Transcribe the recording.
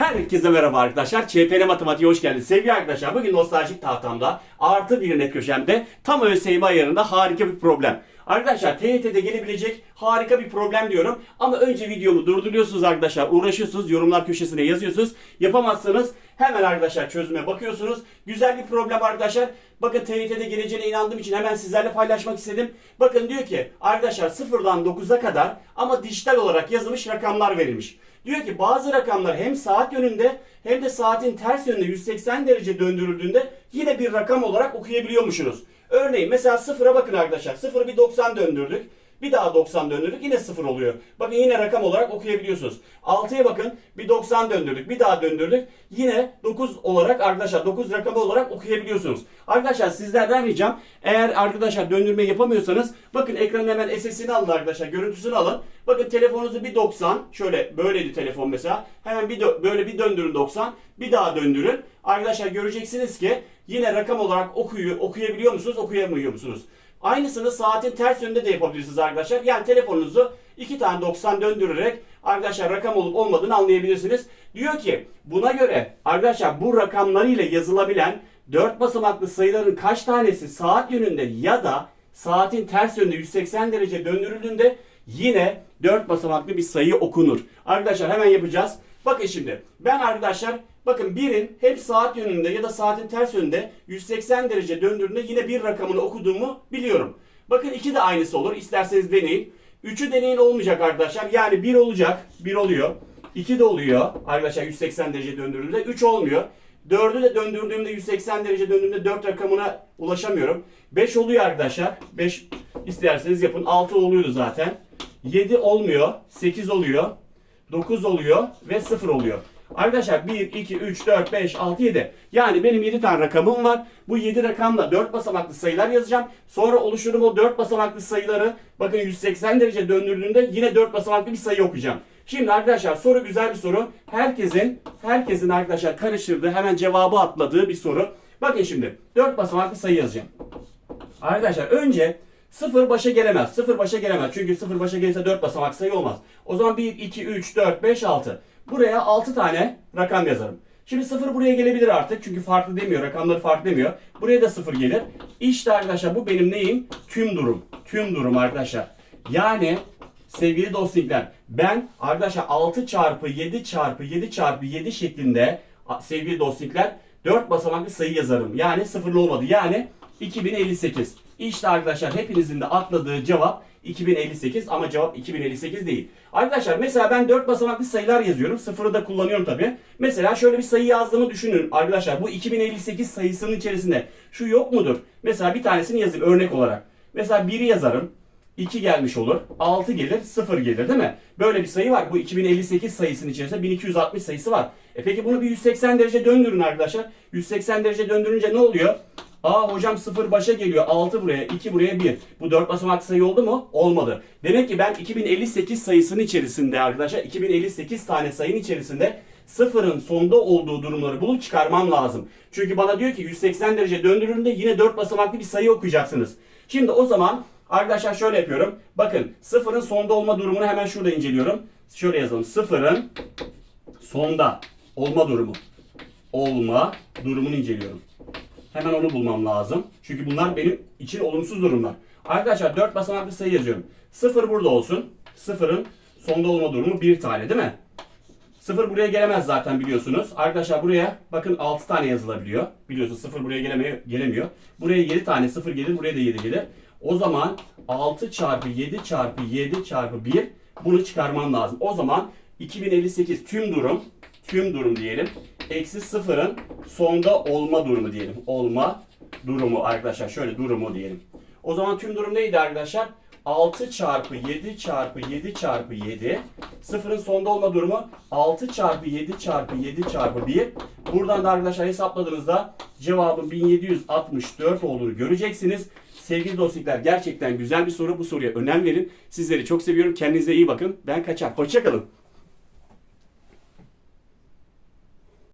Herkese merhaba arkadaşlar. ÇPN Matematiğe hoş geldiniz. Sevgili arkadaşlar bugün nostaljik tahtamda artı bir net köşemde tam ÖSYM ayarında harika bir problem. Arkadaşlar TYT'de gelebilecek harika bir problem diyorum. Ama önce videomu durduruyorsunuz arkadaşlar. Uğraşıyorsunuz. Yorumlar köşesine yazıyorsunuz. Yapamazsanız hemen arkadaşlar çözüme bakıyorsunuz. Güzel bir problem arkadaşlar. Bakın TYT'de geleceğine inandığım için hemen sizlerle paylaşmak istedim. Bakın diyor ki arkadaşlar sıfırdan 9'a kadar ama dijital olarak yazılmış rakamlar verilmiş. Diyor ki bazı rakamlar hem saat yönünde hem de saatin ters yönünde 180 derece döndürüldüğünde yine bir rakam olarak okuyabiliyormuşsunuz. Örneğin mesela sıfıra bakın arkadaşlar. Sıfırı bir 90 döndürdük. Bir daha 90 döndürdük yine 0 oluyor. Bakın yine rakam olarak okuyabiliyorsunuz. 6'ya bakın bir 90 döndürdük bir daha döndürdük. Yine 9 olarak arkadaşlar 9 rakamı olarak okuyabiliyorsunuz. Arkadaşlar sizlerden ricam eğer arkadaşlar döndürme yapamıyorsanız bakın ekranın hemen SS'ini alın arkadaşlar görüntüsünü alın. Bakın telefonunuzu bir 90 şöyle böyleydi telefon mesela. Hemen bir böyle bir döndürün 90 bir daha döndürün. Arkadaşlar göreceksiniz ki yine rakam olarak okuyu, okuyabiliyor musunuz okuyamıyor musunuz? Aynısını saatin ters yönünde de yapabilirsiniz arkadaşlar. Yani telefonunuzu iki tane 90 döndürerek arkadaşlar rakam olup olmadığını anlayabilirsiniz. Diyor ki buna göre arkadaşlar bu rakamlarıyla yazılabilen 4 basamaklı sayıların kaç tanesi saat yönünde ya da saatin ters yönünde 180 derece döndürüldüğünde yine 4 basamaklı bir sayı okunur. Arkadaşlar hemen yapacağız. Bakın şimdi ben arkadaşlar bakın birin hem saat yönünde ya da saatin ters yönünde 180 derece döndürdüğünde yine bir rakamını okuduğumu biliyorum. Bakın iki de aynısı olur. İsterseniz deneyin. Üçü deneyin olmayacak arkadaşlar. Yani bir olacak. bir oluyor. 2 de oluyor. Arkadaşlar 180 derece döndürdüğümde 3 olmuyor. 4'ü de döndürdüğümde 180 derece döndüğümde 4 rakamına ulaşamıyorum. 5 oluyor arkadaşlar. 5 isterseniz yapın. 6 oluyordu zaten. 7 olmuyor. 8 oluyor. 9 oluyor ve 0 oluyor. Arkadaşlar 1, 2, 3, 4, 5, 6, 7. Yani benim 7 tane rakamım var. Bu 7 rakamla 4 basamaklı sayılar yazacağım. Sonra oluştururum o 4 basamaklı sayıları. Bakın 180 derece döndürdüğümde yine 4 basamaklı bir sayı okuyacağım. Şimdi arkadaşlar soru güzel bir soru. Herkesin herkesin arkadaşlar karıştırdığı hemen cevabı atladığı bir soru. Bakın şimdi 4 basamaklı sayı yazacağım. Arkadaşlar önce sıfır başa gelemez. Sıfır başa gelemez. Çünkü sıfır başa gelirse 4 basamak sayı olmaz. O zaman 1, 2, 3, 4, 5, 6. Buraya 6 tane rakam yazarım. Şimdi sıfır buraya gelebilir artık. Çünkü farklı demiyor. Rakamları farklı demiyor. Buraya da sıfır gelir. İşte arkadaşlar bu benim neyim? Tüm durum. Tüm durum arkadaşlar. Yani sevgili dostlar ben arkadaşlar 6 çarpı 7 çarpı 7 çarpı 7 şeklinde sevgili dostlar 4 basamaklı sayı yazarım. Yani sıfırlı olmadı. Yani 2058. İşte arkadaşlar hepinizin de atladığı cevap 2058 ama cevap 2058 değil. Arkadaşlar mesela ben 4 basamaklı sayılar yazıyorum. Sıfırı da kullanıyorum tabi. Mesela şöyle bir sayı yazdığımı düşünün. Arkadaşlar bu 2058 sayısının içerisinde şu yok mudur? Mesela bir tanesini yazayım örnek olarak. Mesela 1'i yazarım. 2 gelmiş olur. 6 gelir, 0 gelir değil mi? Böyle bir sayı var. Bu 2058 sayısının içerisinde 1260 sayısı var. E peki bunu bir 180 derece döndürün arkadaşlar. 180 derece döndürünce ne oluyor? Aa hocam 0 başa geliyor. 6 buraya, 2 buraya 1. Bu 4 basamaklı sayı oldu mu? Olmadı. Demek ki ben 2058 sayısının içerisinde arkadaşlar 2058 tane sayının içerisinde sıfırın sonda olduğu durumları bulup çıkarmam lazım. Çünkü bana diyor ki 180 derece döndürüldüğünde yine 4 basamaklı bir sayı okuyacaksınız. Şimdi o zaman Arkadaşlar şöyle yapıyorum. Bakın sıfırın sonda olma durumunu hemen şurada inceliyorum. Şöyle yazalım. Sıfırın sonda olma durumu. Olma durumunu inceliyorum. Hemen onu bulmam lazım. Çünkü bunlar benim için olumsuz durumlar. Arkadaşlar 4 basamaklı sayı yazıyorum. Sıfır burada olsun. Sıfırın sonda olma durumu bir tane değil mi? Sıfır buraya gelemez zaten biliyorsunuz. Arkadaşlar buraya bakın 6 tane yazılabiliyor. Biliyorsunuz sıfır buraya gelemiyor, gelemiyor. Buraya 7 tane sıfır gelir. Buraya da 7 gelir. O zaman 6 çarpı 7 çarpı 7 çarpı 1 bunu çıkarmam lazım. O zaman 2058 tüm durum tüm durum diyelim. Eksi sıfırın sonda olma durumu diyelim. Olma durumu arkadaşlar. Şöyle durumu diyelim. O zaman tüm durum neydi arkadaşlar? 6 çarpı 7 çarpı 7 çarpı 7. Sıfırın sonda olma durumu 6 çarpı 7 çarpı 7 çarpı 1. Buradan da arkadaşlar hesapladığınızda cevabın 1764 olduğunu göreceksiniz. Sevgili dostlar gerçekten güzel bir soru. Bu soruya önem verin. Sizleri çok seviyorum. Kendinize iyi bakın. Ben kaçar. Hoşçakalın.